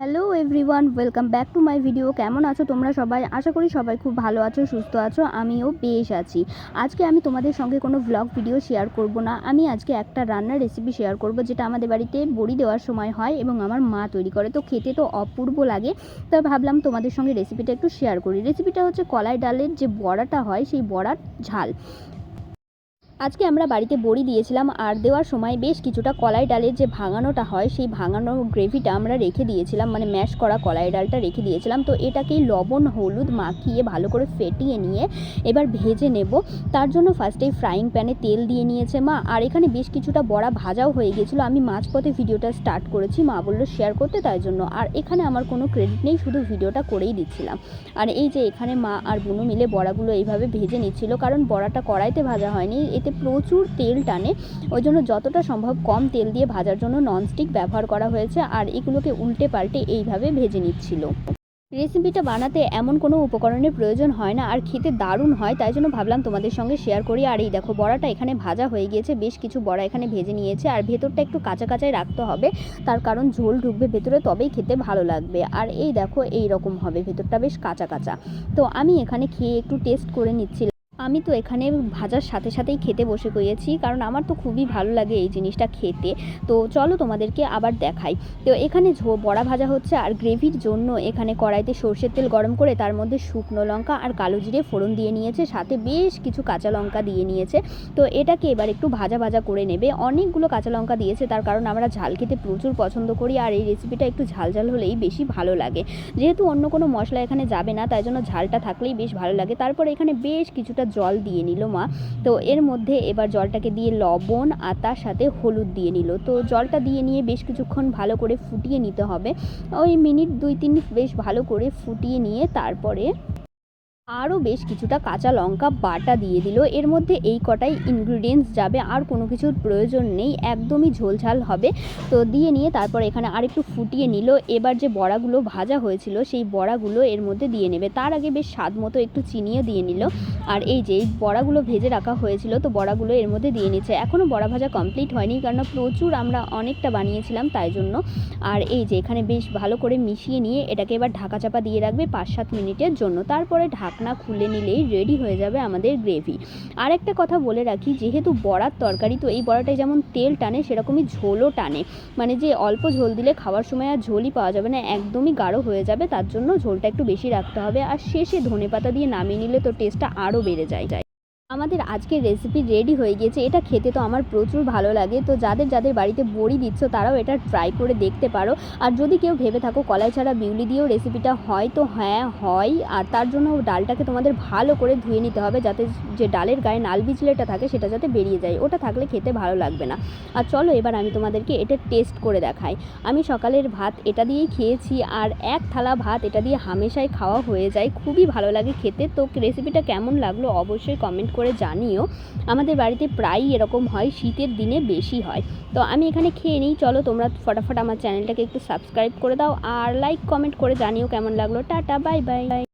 Hello everyone welcome back to my video কেমন আছো তোমরা সবাই? আশা করি সবাই খুব ভালো আছো, সুস্থ আছো, আমিও বেশ আছি। আজকে আমি তোমাদের সঙ্গে কোনো ভ্লগ ভিডিও শেয়ার করব না। আমি আজকে একটা রান্নার রেসিপি শেয়ার করব, যেটা আমাদের বাড়িতে বড়ি দেওয়ার সময় হয় এবং আমার মা তৈরি করে। তো খেতে তো অপূর্ব লাগে। তো ভাবলাম তোমাদের সঙ্গে রেসিপিটা একটু শেয়ার করি। রেসিপিটা হচ্ছে কলাই ডালের যে বড়াটা হয়, সেই বড়ার ঝাল। আজকে আমরা বাড়িতে বড়ি দিয়েছিলাম, আর দেওয়ার সময় বেশ কিছুটা কলাই ডালের যে ভাঙানোটা হয়, সেই ভাঙানো গ্রেভিটা আমরা রেখে দিয়েছিলাম মানে ম্যাশ করা কলাই ডালটা রেখে দিয়েছিলাম। তো এটাকেই লবণ, হলুদ মাখিয়ে ভালো করে ফেটিয়ে নিয়ে এবার ভেজে নেব। তার জন্য ফার্স্টেই ফ্রাইং প্যানে তেল দিয়ে নিয়েছে মা। আর এখানে বেশ কিছুটা বড়া ভাজাও হয়ে গেছিল। আমি মাঝপথে ভিডিওটা স্টার্ট করেছি, মা বলল শেয়ার করতে তাই জন্য। আর এখানে আমার কোনো ক্রেডিট নেই, শুধু ভিডিওটা করেই দিচ্ছিলাম। আর এই যে এখানে মা আর বুনু মিলে বড়াগুলো এইভাবে ভেজে নিচ্ছিল, কারণ বড়াটা কড়াইতে ভাজা হয়নি এতে প্রচুর তেল টানে, ওই জন্য যতটা সম্ভব কম তেল দিয়ে ভাজার জন্য ননস্টিক ব্যবহার করা হয়েছে আর এগুলোকে উল্টে পাল্টে এইভাবে ভেজে নিচ্ছিল। রেসিপিটা বানাতে এমন কোনো উপকরণের প্রয়োজন হয় না আর খেতে দারুণ হয়, তাই জন্য ভাবলাম তোমাদের সঙ্গে শেয়ার করি। আর এই দেখো, বড়াটা এখানে ভাজা হয়ে গিয়েছে, বেশ কিছু বড়া এখানে ভেজে নিয়েছে আর ভেতরটা একটু কাঁচা কাঁচাই রাখতে হবে, তার কারণ ঝোল ঢুকবে ভেতরে, তবেই খেতে ভালো লাগবে। আর এই দেখো, এই রকম হবে, ভেতরটা বেশ কাঁচা কাঁচা। তো আমি এখানে খেয়ে একটু টেস্ট করে নিচ্ছিলাম আমি তো এখানে ভাজার সাথে সাথেই খেতে বসে গিয়েছি, কারণ আমার তো খুবই ভালো লাগে এই জিনিসটা খেতে। তো চলো তোমাদেরকে আবার দেখাই। তো এখানে ঝো, বড়া ভাজা হচ্ছে আর গ্রেভির জন্য এখানে কড়াইতে সর্ষের তেল গরম করে তার মধ্যে শুকনো লঙ্কা আর কালো জিরে ফোড়ন দিয়ে নিয়েছে, সাথে বেশ কিছু কাঁচা লঙ্কা দিয়ে নিয়েছে। তো এটাকে এবার একটু ভাজা ভাজা করে নেবে। অনেকগুলো কাঁচা লঙ্কা দিয়েছে, তার কারণ আমরা ঝাল খেতে প্রচুর পছন্দ করি আর এই রেসিপিটা একটু ঝাল ঝাল হলেই বেশি ভালো লাগে। যেহেতু অন্য কোনো মশলা এখানে যাবে না, তাই জন্য ঝালটা থাকলেই বেশ ভালো লাগে। তারপর এখানে বেশ কিছুটা জল দিয়ে নিল মা। তো এর মধ্যে এবার জলটাকে দিয়ে লবণ আর তার সাথে হলুদ দিয়ে নিল। তো জলটা দিয়ে নিয়ে বেশ কিছুক্ষণ ভালো করে ফুটিয়ে নিতে হবে। ওই মিনিট দুই তিন বেশ ভালো করে ফুটিয়ে নিয়ে তারপরে আরও বেশ কিছুটা কাঁচা লঙ্কা বাটা দিয়ে দিল। এর মধ্যে এই কটাই ইনগ্রিডিয়েন্টস যাবে, আর কোনো কিছুর প্রয়োজন নেই, একদমই ঝোলঝাল হবে। তো দিয়ে নিয়ে তারপর এখানে আরেকটু ফুটিয়ে নিল। এবার যে বড়াগুলো ভাজা হয়েছিল, সেই বড়াগুলো এর মধ্যে দিয়ে নেবে। তার আগে বেশ স্বাদ মতো একটু চিনিও দিয়ে নিল। আর এই যে বড়াগুলো ভেজে রাখা হয়েছিল, তো বড়াগুলো এর মধ্যে দিয়ে নিচ্ছে। এখনও বড়া ভাজা কমপ্লিট হয়নি কারণ প্রচুর আমরা অনেকটা বানিয়েছিলাম তাই জন্য। আর এই যে এখানে বেশ ভালো করে মিশিয়ে নিয়ে এটাকে এবার ঢাকা চাপা দিয়ে রাখবে পাঁচ সাত মিনিটের জন্য। তারপরে ঢাকনা খুলে নিলেই রেডি হয়ে যাবে আমাদের গ্রেভি আর একটা কথা বলে রাখি, যেহেতু বড়ার তরকারি, তো এই বড়াটায় যেমন তেল টানে, সেরকমই ঝোলও টানে। মানে যে অল্প ঝোল দিলে খাওয়ার সময় আর ঝোলই পাওয়া যাবে না, একদমই গাঢ় হয়ে যাবে, তার জন্য ঝোলটা একটু বেশি রাখতে হবে। আর শেষে ধনে পাতা দিয়ে নামিয়ে নিলে তো টেস্টটা আরও বেড়ে যায় যায়। আমাদের আজকের রেসিপি রেডি হয়ে গিয়েছে। এটা খেতে তো আমার প্রচুর ভালো লাগে। তো যাদের যাদের বাড়িতে বড়ি দিচ্ছ, তারাও এটা ট্রাই করে দেখতে পারো। আর যদি কেউ ভেবে থাকো কলাই ছাড়া বিউলি দিয়েও রেসিপিটা হয়, তো হ্যাঁ হয়। আর তার জন্য ডালটাকে তোমাদের ভালো করে ধুয়ে নিতে হবে যাতে যে ডালের গায়ে নাল বিচলেটা থাকে, সেটা যাতে বেরিয়ে যায়। ওটা থাকলে খেতে ভালো লাগবে না। আর চলো এবার আমি তোমাদেরকে এটা টেস্ট করে দেখাই। আমি সকালের ভাত এটা দিয়েই খেয়েছি। আর এক থালা ভাত এটা দিয়ে হামেশাই খাওয়া হয়ে যায়। খুবই ভালো লাগে খেতে। তো রেসিপিটা কেমন লাগল অবশ্যই কমেন্ট করে জানিও, আমাদের বাড়িতে প্রায়ই এরকম হয়, শীতের দিনে বেশি হয়। তো আমি এখানে খেয়ে নিই, চলো তোমরা ফটাফট আমার চ্যানেলটাকে একটু সাবস্ক্রাইব করে দাও, আর লাইক কমেন্ট করে জানিও কেমন লাগল। Tata bye bye